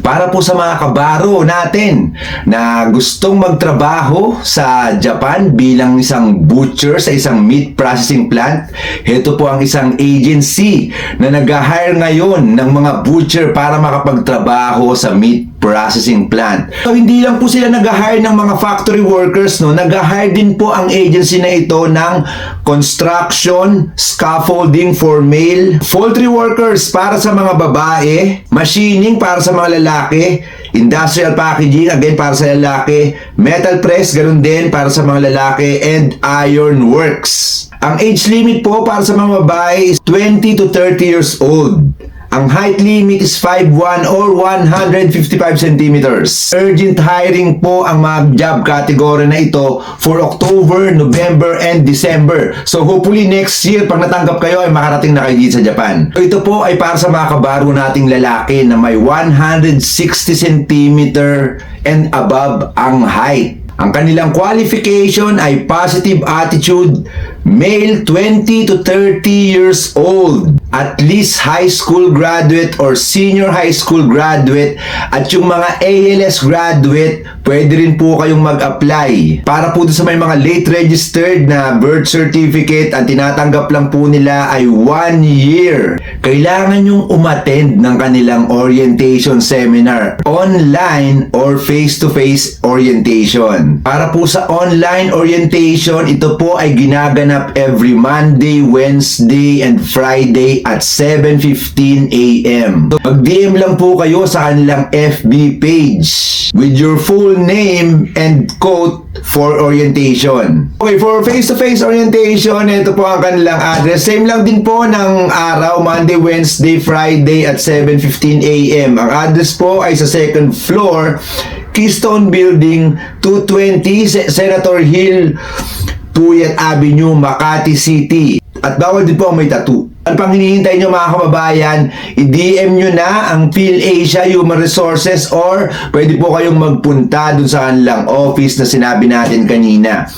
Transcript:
para po sa mga kabaro natin na gustong magtrabaho sa Japan bilang isang butcher sa isang meat processing plant. Ito po ang isang agency na nag-hire ngayon ng mga butcher para makapagtrabaho sa meat processing plant. So, hindi lang po sila nag-hire ng mga factory workers, no? Nag-hire din po ang agency na ito ng construction, scaffolding for male, poultry workers para sa mga babae, machining para sa mga lalaki, industrial packaging, again para sa lalaki, metal press, ganun din para sa mga lalaki, and iron works. Ang age limit po para sa mga babae is 20 to 30 years old. Ang height limit is 5'1 or 155 centimeters. Urgent hiring po ang mga job category na ito for October, November, and December. So hopefully next year, pag natanggap kayo, ay makarating na kayo dito sa Japan. So, ito po ay para sa mga kabaro nating lalaki na may 160 centimeter and above ang height. Ang kanilang qualification ay positive attitude, male 20 to 30 years old, at least high school graduate or senior high school graduate, at yung mga ALS graduate, pwede rin po kayong mag-apply. Para po sa may mga late registered na birth certificate, ang tinatanggap lang po nila ay 1 year. Kailangan yung umattend ng kanilang orientation seminar, online or face-to-face orientation. Para po sa online orientation, ito po ay ginaganap every Monday, Wednesday, and Friday at 7.15 a.m. Mag-DM lang po kayo sa kanilang FB page with your full name and quote for orientation. Okay, for face-to-face orientation, ito po ang kanilang address. Same lang din po ng araw, Monday, Wednesday, Friday at 7.15 a.m. Ang address po ay sa second floor, Keystone Building, 220 Se- Senator Hill, Puyat Avenue, Makati City. At bawal din po ang may tattoo. Ano pang hinihintay nyo mga kababayan, i-DM nyo na ang PhilAsia Human Resources or pwede po kayong magpunta dun sa kanilang office na sinabi natin kanina.